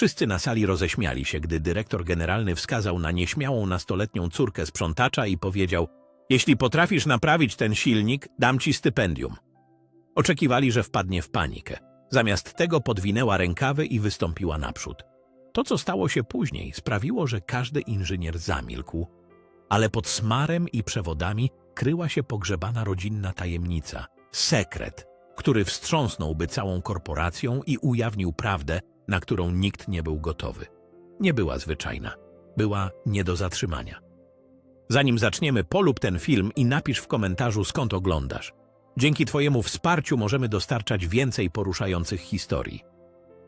Wszyscy na sali roześmiali się, gdy dyrektor generalny wskazał na nieśmiałą nastoletnią córkę sprzątacza i powiedział Jeśli potrafisz naprawić ten silnik, dam ci stypendium. Oczekiwali, że wpadnie w panikę. Zamiast tego podwinęła rękawy i wystąpiła naprzód. To, co stało się później, sprawiło, że każdy inżynier zamilkł, ale pod smarem i przewodami kryła się pogrzebana rodzinna tajemnica, sekret, który wstrząsnąłby całą korporacją i ujawnił prawdę, na którą nikt nie był gotowy. Nie była zwyczajna, była nie do zatrzymania. Zanim zaczniemy, polub ten film i napisz w komentarzu skąd oglądasz. Dzięki Twojemu wsparciu możemy dostarczać więcej poruszających historii.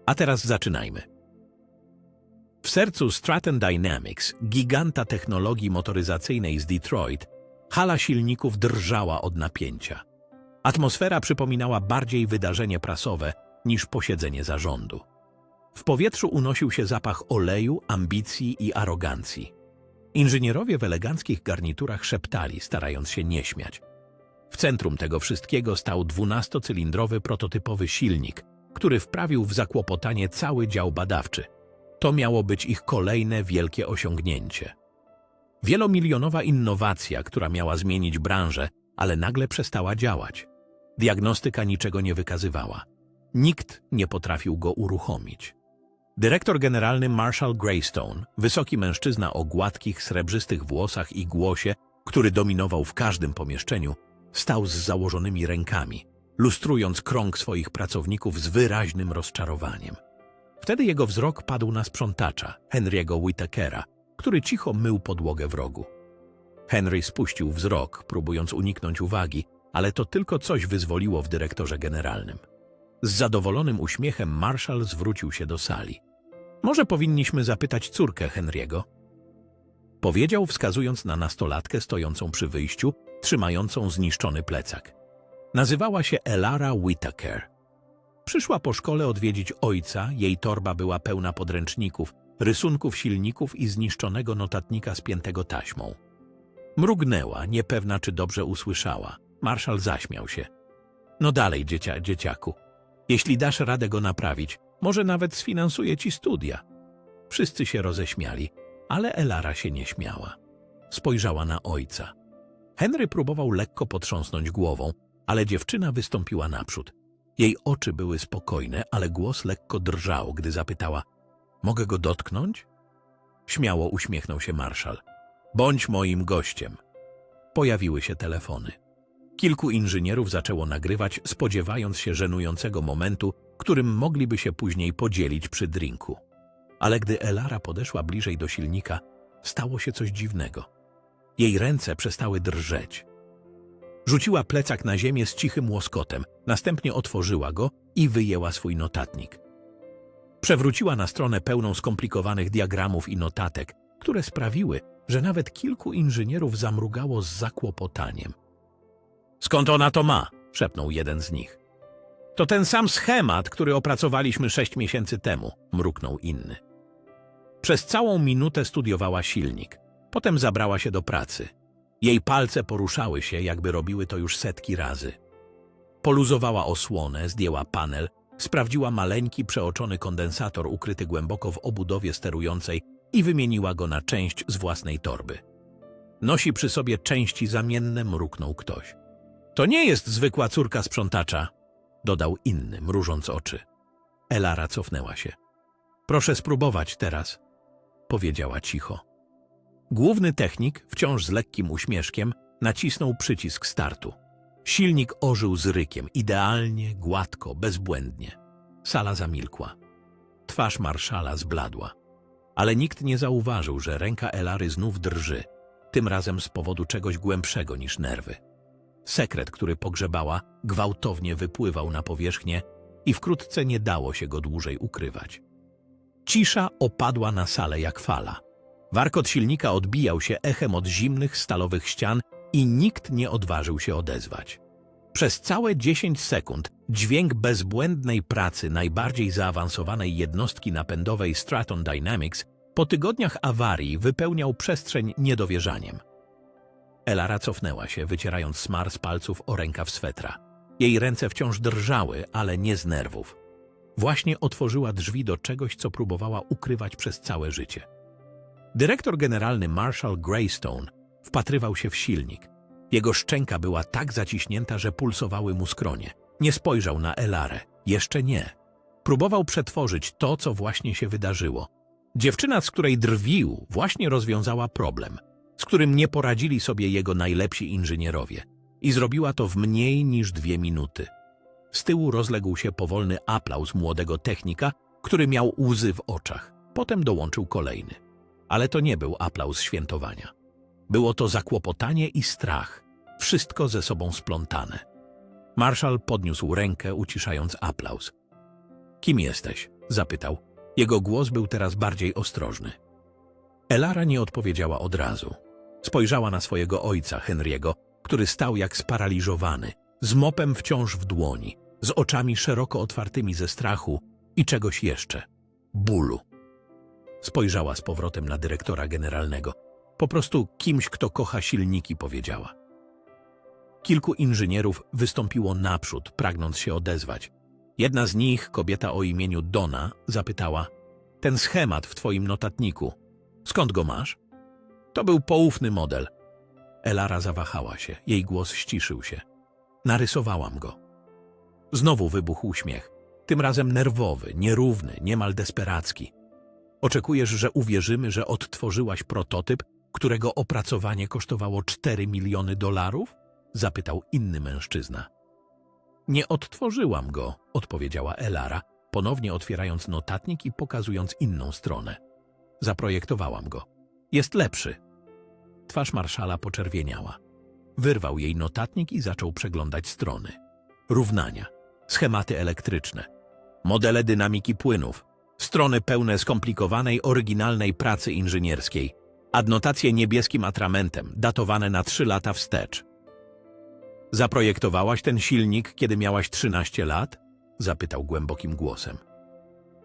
A teraz zaczynajmy. W sercu Stratton Dynamics, giganta technologii motoryzacyjnej z Detroit, hala silników drżała od napięcia. Atmosfera przypominała bardziej wydarzenie prasowe niż posiedzenie zarządu. W powietrzu unosił się zapach oleju, ambicji i arogancji. Inżynierowie w eleganckich garniturach szeptali, starając się nie śmiać. W centrum tego wszystkiego stał dwunastocylindrowy prototypowy silnik, który wprawił w zakłopotanie cały dział badawczy. To miało być ich kolejne wielkie osiągnięcie. Wielomilionowa innowacja, która miała zmienić branżę, ale nagle przestała działać. Diagnostyka niczego nie wykazywała. Nikt nie potrafił go uruchomić. Dyrektor generalny Marshall Greystone, wysoki mężczyzna o gładkich, srebrzystych włosach i głosie, który dominował w każdym pomieszczeniu, stał z założonymi rękami, lustrując krąg swoich pracowników z wyraźnym rozczarowaniem. Wtedy jego wzrok padł na sprzątacza, Henry'ego Whitakera, który cicho mył podłogę w rogu. Henry spuścił wzrok, próbując uniknąć uwagi, ale to tylko coś wyzwoliło w dyrektorze generalnym. Z zadowolonym uśmiechem Marshall zwrócił się do sali. Może powinniśmy zapytać córkę Henry'ego? Powiedział, wskazując na nastolatkę stojącą przy wyjściu, trzymającą zniszczony plecak. Nazywała się Elara Whittaker. Przyszła po szkole odwiedzić ojca, jej torba była pełna podręczników, rysunków silników i zniszczonego notatnika spiętego taśmą. Mrugnęła, niepewna czy dobrze usłyszała. Marszal zaśmiał się. No dalej, dziecia, dzieciaku. Jeśli dasz radę go naprawić, może nawet sfinansuje ci studia. Wszyscy się roześmiali, ale Elara się nie śmiała. Spojrzała na ojca. Henry próbował lekko potrząsnąć głową, ale dziewczyna wystąpiła naprzód. Jej oczy były spokojne, ale głos lekko drżał, gdy zapytała: Mogę go dotknąć? Śmiało uśmiechnął się marszał. Bądź moim gościem. Pojawiły się telefony. Kilku inżynierów zaczęło nagrywać, spodziewając się żenującego momentu, którym mogliby się później podzielić przy drinku. Ale gdy Elara podeszła bliżej do silnika, stało się coś dziwnego. Jej ręce przestały drżeć. Rzuciła plecak na ziemię z cichym łoskotem, następnie otworzyła go i wyjęła swój notatnik. Przewróciła na stronę pełną skomplikowanych diagramów i notatek, które sprawiły, że nawet kilku inżynierów zamrugało z zakłopotaniem. Skąd ona to ma? szepnął jeden z nich. To ten sam schemat, który opracowaliśmy sześć miesięcy temu, mruknął inny. Przez całą minutę studiowała silnik. Potem zabrała się do pracy. Jej palce poruszały się, jakby robiły to już setki razy. Poluzowała osłonę, zdjęła panel, sprawdziła maleńki, przeoczony kondensator ukryty głęboko w obudowie sterującej i wymieniła go na część z własnej torby. Nosi przy sobie części zamienne, mruknął ktoś. To nie jest zwykła córka sprzątacza, dodał inny, mrużąc oczy. Elara cofnęła się. Proszę spróbować teraz, powiedziała cicho. Główny technik, wciąż z lekkim uśmieszkiem, nacisnął przycisk startu. Silnik ożył z rykiem, idealnie, gładko, bezbłędnie. Sala zamilkła. Twarz marszala zbladła. Ale nikt nie zauważył, że ręka Elary znów drży, tym razem z powodu czegoś głębszego niż nerwy. Sekret, który pogrzebała, gwałtownie wypływał na powierzchnię i wkrótce nie dało się go dłużej ukrywać. Cisza opadła na salę jak fala. Warkot silnika odbijał się echem od zimnych, stalowych ścian i nikt nie odważył się odezwać. Przez całe 10 sekund dźwięk bezbłędnej pracy najbardziej zaawansowanej jednostki napędowej Straton Dynamics po tygodniach awarii wypełniał przestrzeń niedowierzaniem. Elara cofnęła się, wycierając smar z palców o rękaw swetra. Jej ręce wciąż drżały, ale nie z nerwów. Właśnie otworzyła drzwi do czegoś, co próbowała ukrywać przez całe życie. Dyrektor generalny Marshall Greystone wpatrywał się w silnik. Jego szczęka była tak zaciśnięta, że pulsowały mu skronie. Nie spojrzał na Elarę. Jeszcze nie. Próbował przetworzyć to, co właśnie się wydarzyło. Dziewczyna, z której drwił, właśnie rozwiązała problem, z którym nie poradzili sobie jego najlepsi inżynierowie. I zrobiła to w mniej niż dwie minuty. Z tyłu rozległ się powolny aplauz młodego technika, który miał łzy w oczach. Potem dołączył kolejny. Ale to nie był aplauz świętowania. Było to zakłopotanie i strach, wszystko ze sobą splątane. Marszal podniósł rękę, uciszając aplauz. Kim jesteś? zapytał. Jego głos był teraz bardziej ostrożny. Elara nie odpowiedziała od razu. Spojrzała na swojego ojca, Henry'ego, który stał jak sparaliżowany, z mopem wciąż w dłoni, z oczami szeroko otwartymi ze strachu i czegoś jeszcze bólu. Spojrzała z powrotem na dyrektora generalnego. Po prostu kimś, kto kocha silniki, powiedziała. Kilku inżynierów wystąpiło naprzód, pragnąc się odezwać. Jedna z nich, kobieta o imieniu Donna, zapytała: Ten schemat w twoim notatniku, skąd go masz? To był poufny model. Elara zawahała się, jej głos ściszył się. Narysowałam go. Znowu wybuchł śmiech, tym razem nerwowy, nierówny, niemal desperacki. Oczekujesz, że uwierzymy, że odtworzyłaś prototyp, którego opracowanie kosztowało 4 miliony dolarów? Zapytał inny mężczyzna. Nie odtworzyłam go, odpowiedziała Elara, ponownie otwierając notatnik i pokazując inną stronę. Zaprojektowałam go. Jest lepszy. Twarz marszala poczerwieniała. Wyrwał jej notatnik i zaczął przeglądać strony. Równania, schematy elektryczne, modele dynamiki płynów, strony pełne skomplikowanej, oryginalnej pracy inżynierskiej, adnotacje niebieskim atramentem, datowane na trzy lata wstecz. Zaprojektowałaś ten silnik, kiedy miałaś 13 lat? Zapytał głębokim głosem.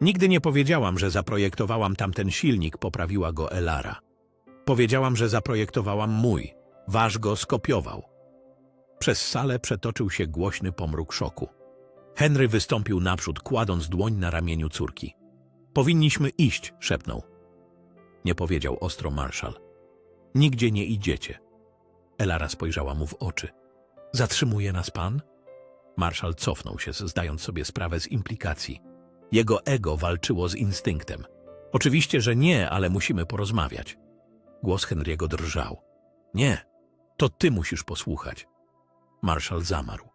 Nigdy nie powiedziałam, że zaprojektowałam tamten silnik, poprawiła go Elara. Powiedziałam, że zaprojektowałam mój. Wasz go skopiował. Przez salę przetoczył się głośny pomruk szoku. Henry wystąpił naprzód, kładąc dłoń na ramieniu córki. Powinniśmy iść, szepnął. Nie powiedział ostro marszal. Nigdzie nie idziecie. Elara spojrzała mu w oczy. Zatrzymuje nas pan? Marszal cofnął się, zdając sobie sprawę z implikacji. Jego ego walczyło z instynktem. Oczywiście, że nie, ale musimy porozmawiać. Głos Henry'ego drżał. Nie, to ty musisz posłuchać. Marszal zamarł.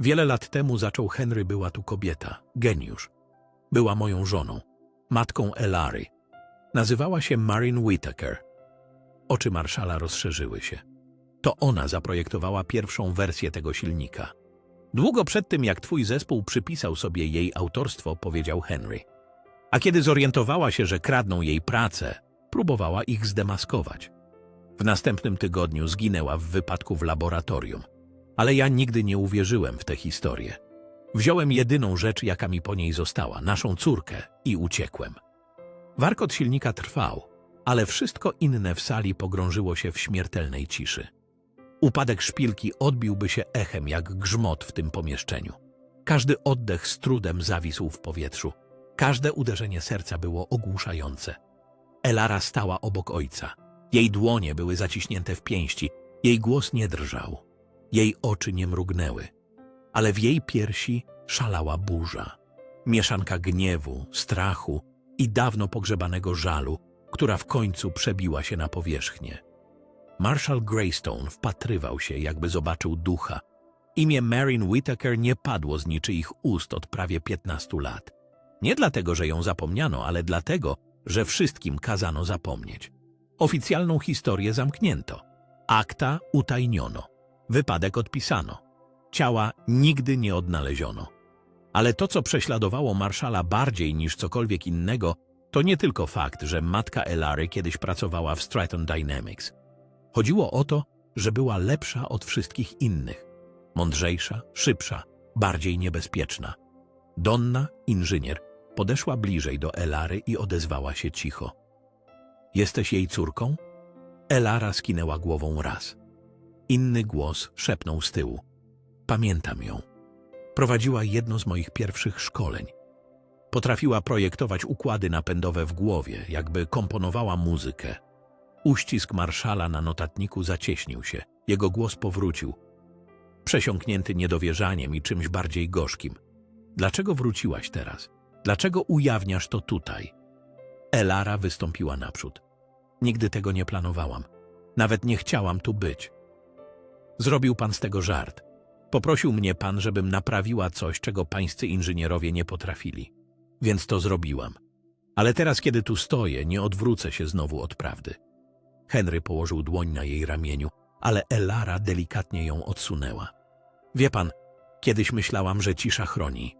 Wiele lat temu zaczął Henry była tu kobieta, geniusz. Była moją żoną, matką Elary. Nazywała się Marin Whittaker. Oczy marszala rozszerzyły się. To ona zaprojektowała pierwszą wersję tego silnika. Długo przed tym, jak twój zespół przypisał sobie jej autorstwo, powiedział Henry. A kiedy zorientowała się, że kradną jej pracę, próbowała ich zdemaskować. W następnym tygodniu zginęła w wypadku w laboratorium. Ale ja nigdy nie uwierzyłem w tę historię. Wziąłem jedyną rzecz, jaka mi po niej została, naszą córkę, i uciekłem. Warkot silnika trwał, ale wszystko inne w sali pogrążyło się w śmiertelnej ciszy. Upadek szpilki odbiłby się echem jak grzmot w tym pomieszczeniu. Każdy oddech z trudem zawisł w powietrzu. Każde uderzenie serca było ogłuszające. Elara stała obok ojca. Jej dłonie były zaciśnięte w pięści, jej głos nie drżał, jej oczy nie mrugnęły, ale w jej piersi szalała burza. Mieszanka gniewu, strachu i dawno pogrzebanego żalu, która w końcu przebiła się na powierzchnię. Marshal Greystone wpatrywał się, jakby zobaczył ducha. Imię Marin Whittaker nie padło z niczyich ust od prawie 15 lat. Nie dlatego, że ją zapomniano, ale dlatego, że wszystkim kazano zapomnieć. Oficjalną historię zamknięto. Akta utajniono. Wypadek odpisano. Ciała nigdy nie odnaleziono. Ale to, co prześladowało marszala bardziej niż cokolwiek innego, to nie tylko fakt, że matka Elary kiedyś pracowała w Stratton Dynamics. Chodziło o to, że była lepsza od wszystkich innych. Mądrzejsza, szybsza, bardziej niebezpieczna. Donna, inżynier, podeszła bliżej do Elary i odezwała się cicho. Jesteś jej córką? Elara skinęła głową raz. Inny głos szepnął z tyłu. Pamiętam ją. Prowadziła jedno z moich pierwszych szkoleń. Potrafiła projektować układy napędowe w głowie, jakby komponowała muzykę. Uścisk marszala na notatniku zacieśnił się. Jego głos powrócił, przesiąknięty niedowierzaniem i czymś bardziej gorzkim. Dlaczego wróciłaś teraz? Dlaczego ujawniasz to tutaj? Elara wystąpiła naprzód. Nigdy tego nie planowałam. Nawet nie chciałam tu być. Zrobił pan z tego żart. Poprosił mnie pan, żebym naprawiła coś, czego pańscy inżynierowie nie potrafili. Więc to zrobiłam. Ale teraz, kiedy tu stoję, nie odwrócę się znowu od prawdy. Henry położył dłoń na jej ramieniu, ale Elara delikatnie ją odsunęła. Wie pan, kiedyś myślałam, że cisza chroni.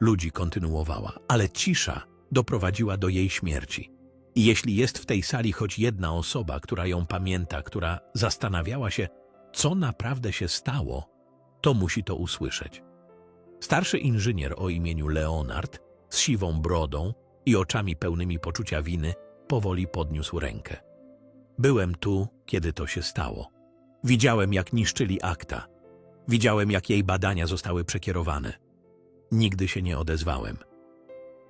Ludzi kontynuowała, ale cisza doprowadziła do jej śmierci. I jeśli jest w tej sali choć jedna osoba, która ją pamięta, która zastanawiała się, co naprawdę się stało, to musi to usłyszeć. Starszy inżynier o imieniu Leonard, z siwą brodą i oczami pełnymi poczucia winy, powoli podniósł rękę. Byłem tu, kiedy to się stało. Widziałem, jak niszczyli akta. Widziałem, jak jej badania zostały przekierowane. Nigdy się nie odezwałem.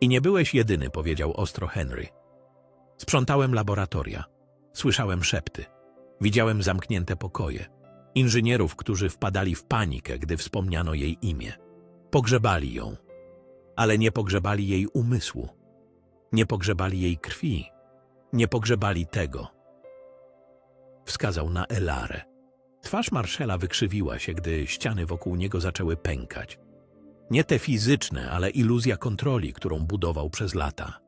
I nie byłeś jedyny, powiedział ostro Henry. Sprzątałem laboratoria. Słyszałem szepty. Widziałem zamknięte pokoje. Inżynierów, którzy wpadali w panikę, gdy wspomniano jej imię. Pogrzebali ją. Ale nie pogrzebali jej umysłu. Nie pogrzebali jej krwi. Nie pogrzebali tego. Wskazał na Elarę. Twarz Marszela wykrzywiła się, gdy ściany wokół niego zaczęły pękać. Nie te fizyczne, ale iluzja kontroli, którą budował przez lata.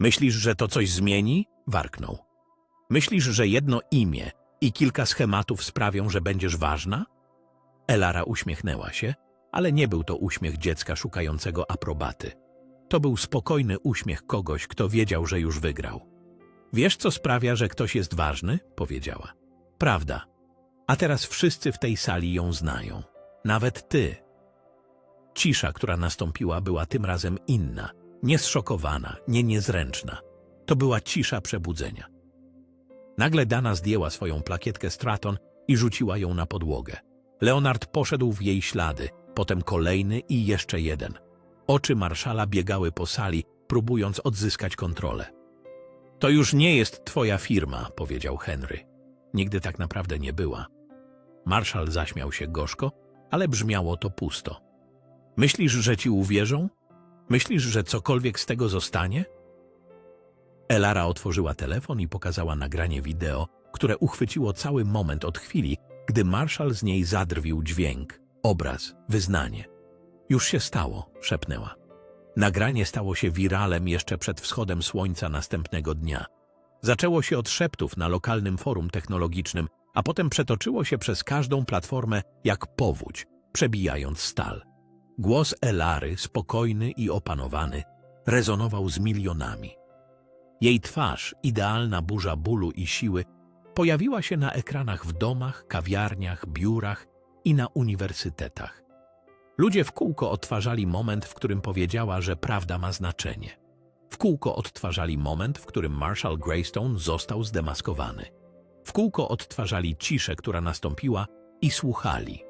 Myślisz, że to coś zmieni? Warknął. Myślisz, że jedno imię i kilka schematów sprawią, że będziesz ważna? Elara uśmiechnęła się, ale nie był to uśmiech dziecka szukającego aprobaty. To był spokojny uśmiech kogoś, kto wiedział, że już wygrał. Wiesz, co sprawia, że ktoś jest ważny? powiedziała. Prawda. A teraz wszyscy w tej sali ją znają. Nawet ty. Cisza, która nastąpiła, była tym razem inna. Nie zszokowana, nie niezręczna. To była cisza przebudzenia. Nagle Dana zdjęła swoją plakietkę Straton i rzuciła ją na podłogę. Leonard poszedł w jej ślady, potem kolejny i jeszcze jeden. Oczy marszala biegały po sali, próbując odzyskać kontrolę. To już nie jest twoja firma, powiedział Henry. Nigdy tak naprawdę nie była. Marszal zaśmiał się gorzko, ale brzmiało to pusto. Myślisz, że ci uwierzą? Myślisz, że cokolwiek z tego zostanie? Elara otworzyła telefon i pokazała nagranie wideo, które uchwyciło cały moment od chwili, gdy marszal z niej zadrwił dźwięk, obraz, wyznanie. Już się stało, szepnęła. Nagranie stało się wiralem jeszcze przed wschodem słońca następnego dnia. Zaczęło się od szeptów na lokalnym forum technologicznym, a potem przetoczyło się przez każdą platformę jak powódź, przebijając stal. Głos Elary, spokojny i opanowany, rezonował z milionami. Jej twarz, idealna burza bólu i siły, pojawiła się na ekranach w domach, kawiarniach, biurach i na uniwersytetach. Ludzie w kółko odtwarzali moment, w którym powiedziała, że prawda ma znaczenie. W kółko odtwarzali moment, w którym Marshall Greystone został zdemaskowany. W kółko odtwarzali ciszę, która nastąpiła i słuchali.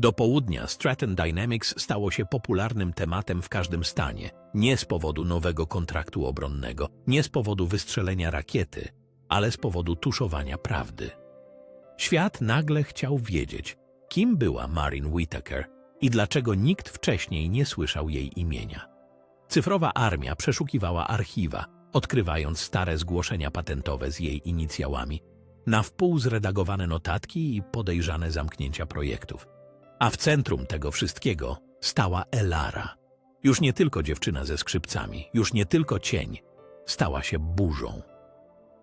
Do południa Stratton Dynamics stało się popularnym tematem w każdym stanie, nie z powodu nowego kontraktu obronnego, nie z powodu wystrzelenia rakiety, ale z powodu tuszowania prawdy. Świat nagle chciał wiedzieć, kim była Marin Whitaker i dlaczego nikt wcześniej nie słyszał jej imienia. Cyfrowa armia przeszukiwała archiwa, odkrywając stare zgłoszenia patentowe z jej inicjałami, na wpół zredagowane notatki i podejrzane zamknięcia projektów. A w centrum tego wszystkiego stała Elara. Już nie tylko dziewczyna ze skrzypcami, już nie tylko cień, stała się burzą.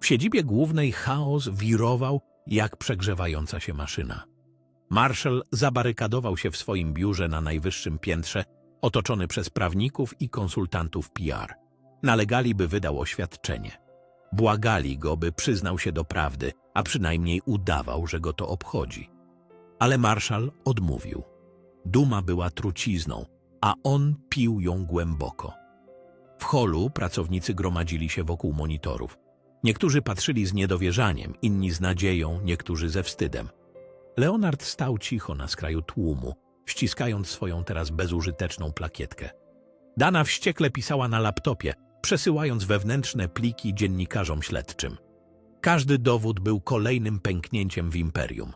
W siedzibie głównej chaos wirował jak przegrzewająca się maszyna. Marshall zabarykadował się w swoim biurze na najwyższym piętrze, otoczony przez prawników i konsultantów PR. Nalegali, by wydał oświadczenie. Błagali go, by przyznał się do prawdy, a przynajmniej udawał, że go to obchodzi. Ale marszał odmówił. Duma była trucizną, a on pił ją głęboko. W holu pracownicy gromadzili się wokół monitorów. Niektórzy patrzyli z niedowierzaniem, inni z nadzieją, niektórzy ze wstydem. Leonard stał cicho na skraju tłumu, ściskając swoją teraz bezużyteczną plakietkę. Dana wściekle pisała na laptopie, przesyłając wewnętrzne pliki dziennikarzom śledczym. Każdy dowód był kolejnym pęknięciem w imperium.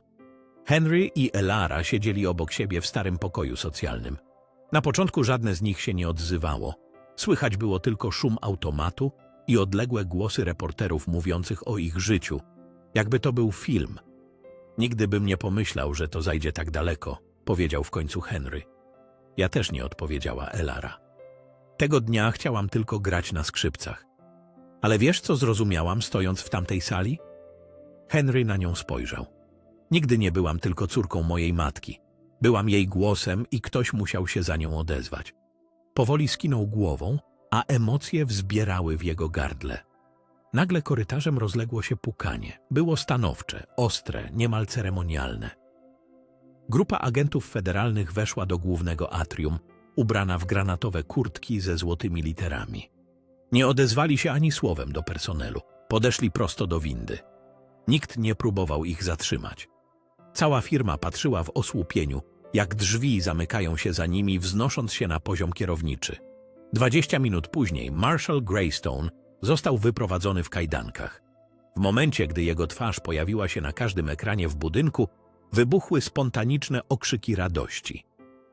Henry i Elara siedzieli obok siebie w starym pokoju socjalnym. Na początku żadne z nich się nie odzywało. Słychać było tylko szum automatu i odległe głosy reporterów mówiących o ich życiu, jakby to był film. Nigdy bym nie pomyślał, że to zajdzie tak daleko, powiedział w końcu Henry. Ja też nie odpowiedziała Elara. Tego dnia chciałam tylko grać na skrzypcach. Ale wiesz, co zrozumiałam, stojąc w tamtej sali? Henry na nią spojrzał. Nigdy nie byłam tylko córką mojej matki. Byłam jej głosem i ktoś musiał się za nią odezwać. Powoli skinął głową, a emocje wzbierały w jego gardle. Nagle korytarzem rozległo się pukanie. Było stanowcze, ostre, niemal ceremonialne. Grupa agentów federalnych weszła do głównego atrium, ubrana w granatowe kurtki ze złotymi literami. Nie odezwali się ani słowem do personelu. Podeszli prosto do windy. Nikt nie próbował ich zatrzymać. Cała firma patrzyła w osłupieniu, jak drzwi zamykają się za nimi, wznosząc się na poziom kierowniczy. Dwadzieścia minut później Marshall Greystone został wyprowadzony w kajdankach. W momencie, gdy jego twarz pojawiła się na każdym ekranie w budynku, wybuchły spontaniczne okrzyki radości.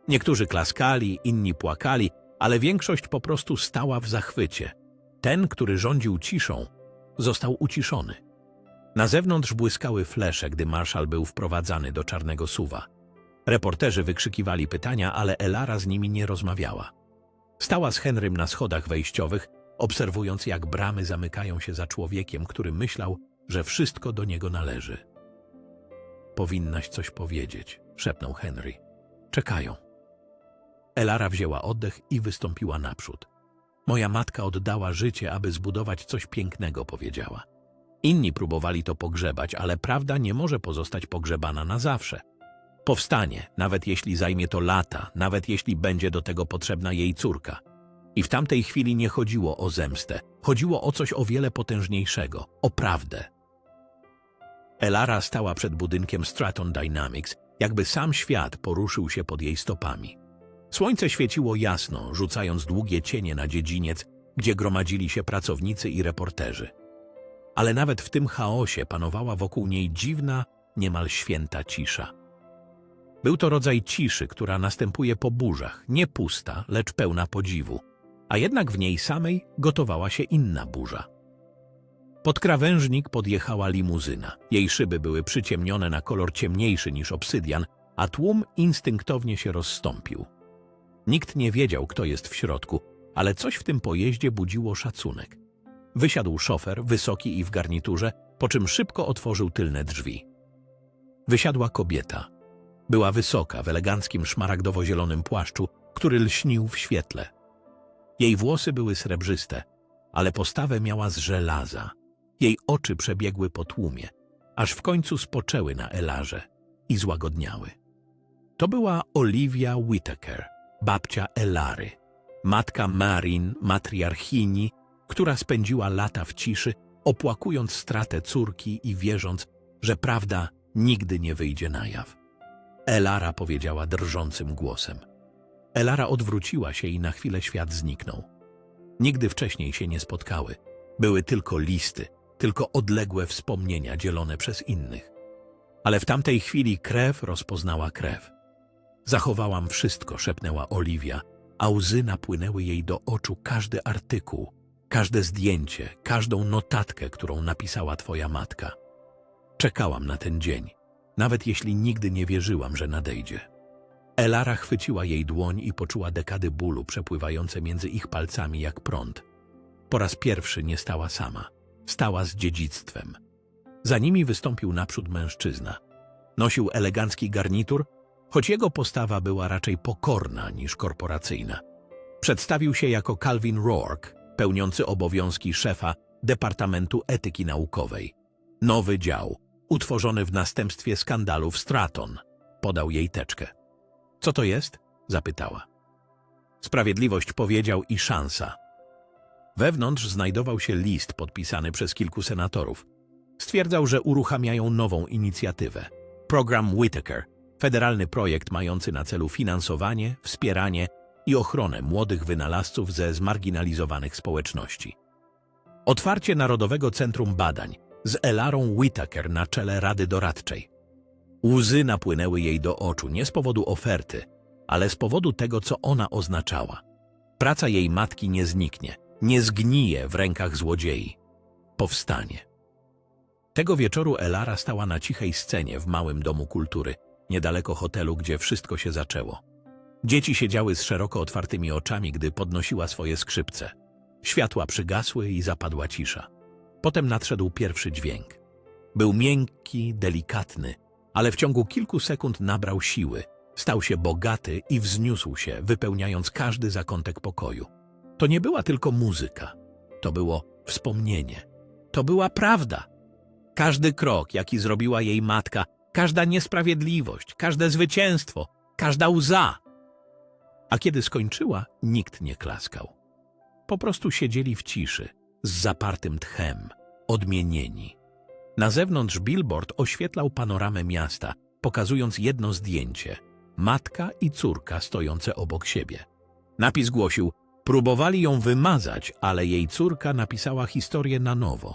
Niektórzy klaskali, inni płakali, ale większość po prostu stała w zachwycie. Ten, który rządził ciszą, został uciszony. Na zewnątrz błyskały flesze, gdy marszal był wprowadzany do czarnego suwa. Reporterzy wykrzykiwali pytania, ale Elara z nimi nie rozmawiała. Stała z Henrym na schodach wejściowych, obserwując jak bramy zamykają się za człowiekiem, który myślał, że wszystko do niego należy. Powinnaś coś powiedzieć, szepnął Henry. Czekają. Elara wzięła oddech i wystąpiła naprzód. Moja matka oddała życie, aby zbudować coś pięknego, powiedziała. Inni próbowali to pogrzebać, ale prawda nie może pozostać pogrzebana na zawsze. Powstanie, nawet jeśli zajmie to lata, nawet jeśli będzie do tego potrzebna jej córka. I w tamtej chwili nie chodziło o zemstę, chodziło o coś o wiele potężniejszego, o prawdę. Elara stała przed budynkiem Straton Dynamics, jakby sam świat poruszył się pod jej stopami. Słońce świeciło jasno, rzucając długie cienie na dziedziniec, gdzie gromadzili się pracownicy i reporterzy. Ale nawet w tym chaosie panowała wokół niej dziwna, niemal święta cisza. Był to rodzaj ciszy, która następuje po burzach, nie pusta, lecz pełna podziwu, a jednak w niej samej gotowała się inna burza. Pod krawężnik podjechała limuzyna. Jej szyby były przyciemnione na kolor ciemniejszy niż obsydian, a tłum instynktownie się rozstąpił. Nikt nie wiedział, kto jest w środku, ale coś w tym pojeździe budziło szacunek. Wysiadł szofer, wysoki i w garniturze, po czym szybko otworzył tylne drzwi. Wysiadła kobieta. Była wysoka, w eleganckim szmaragdowo-zielonym płaszczu, który lśnił w świetle. Jej włosy były srebrzyste, ale postawę miała z żelaza. Jej oczy przebiegły po tłumie, aż w końcu spoczęły na Elarze i złagodniały. To była Olivia Whittaker, babcia Elary, matka Marin, matriarchini, która spędziła lata w ciszy, opłakując stratę córki i wierząc, że prawda nigdy nie wyjdzie na jaw. Elara powiedziała drżącym głosem. Elara odwróciła się i na chwilę świat zniknął. Nigdy wcześniej się nie spotkały. Były tylko listy, tylko odległe wspomnienia dzielone przez innych. Ale w tamtej chwili krew rozpoznała krew. Zachowałam wszystko, szepnęła Oliwia, a łzy napłynęły jej do oczu każdy artykuł, każde zdjęcie, każdą notatkę, którą napisała twoja matka. Czekałam na ten dzień, nawet jeśli nigdy nie wierzyłam, że nadejdzie. Elara chwyciła jej dłoń i poczuła dekady bólu przepływające między ich palcami jak prąd. Po raz pierwszy nie stała sama. Stała z dziedzictwem. Za nimi wystąpił naprzód mężczyzna. Nosił elegancki garnitur, choć jego postawa była raczej pokorna niż korporacyjna. Przedstawił się jako Calvin Rourke, pełniący obowiązki szefa Departamentu Etyki Naukowej. Nowy dział, utworzony w następstwie skandalu w Straton, podał jej teczkę. Co to jest? zapytała. Sprawiedliwość powiedział i szansa. Wewnątrz znajdował się list podpisany przez kilku senatorów. Stwierdzał, że uruchamiają nową inicjatywę. Program Whitaker, federalny projekt mający na celu finansowanie, wspieranie i ochronę młodych wynalazców ze zmarginalizowanych społeczności. Otwarcie Narodowego Centrum Badań z Elarą Whittaker na czele Rady Doradczej. Łzy napłynęły jej do oczu nie z powodu oferty, ale z powodu tego, co ona oznaczała. Praca jej matki nie zniknie, nie zgnije w rękach złodziei. Powstanie. Tego wieczoru Elara stała na cichej scenie w małym domu kultury, niedaleko hotelu, gdzie wszystko się zaczęło. Dzieci siedziały z szeroko otwartymi oczami, gdy podnosiła swoje skrzypce. Światła przygasły i zapadła cisza. Potem nadszedł pierwszy dźwięk. Był miękki, delikatny, ale w ciągu kilku sekund nabrał siły. Stał się bogaty i wzniósł się, wypełniając każdy zakątek pokoju. To nie była tylko muzyka. To było wspomnienie. To była prawda. Każdy krok, jaki zrobiła jej matka, każda niesprawiedliwość, każde zwycięstwo, każda łza. A kiedy skończyła, nikt nie klaskał. Po prostu siedzieli w ciszy, z zapartym tchem, odmienieni. Na zewnątrz billboard oświetlał panoramę miasta, pokazując jedno zdjęcie matka i córka stojące obok siebie. Napis głosił: Próbowali ją wymazać, ale jej córka napisała historię na nowo.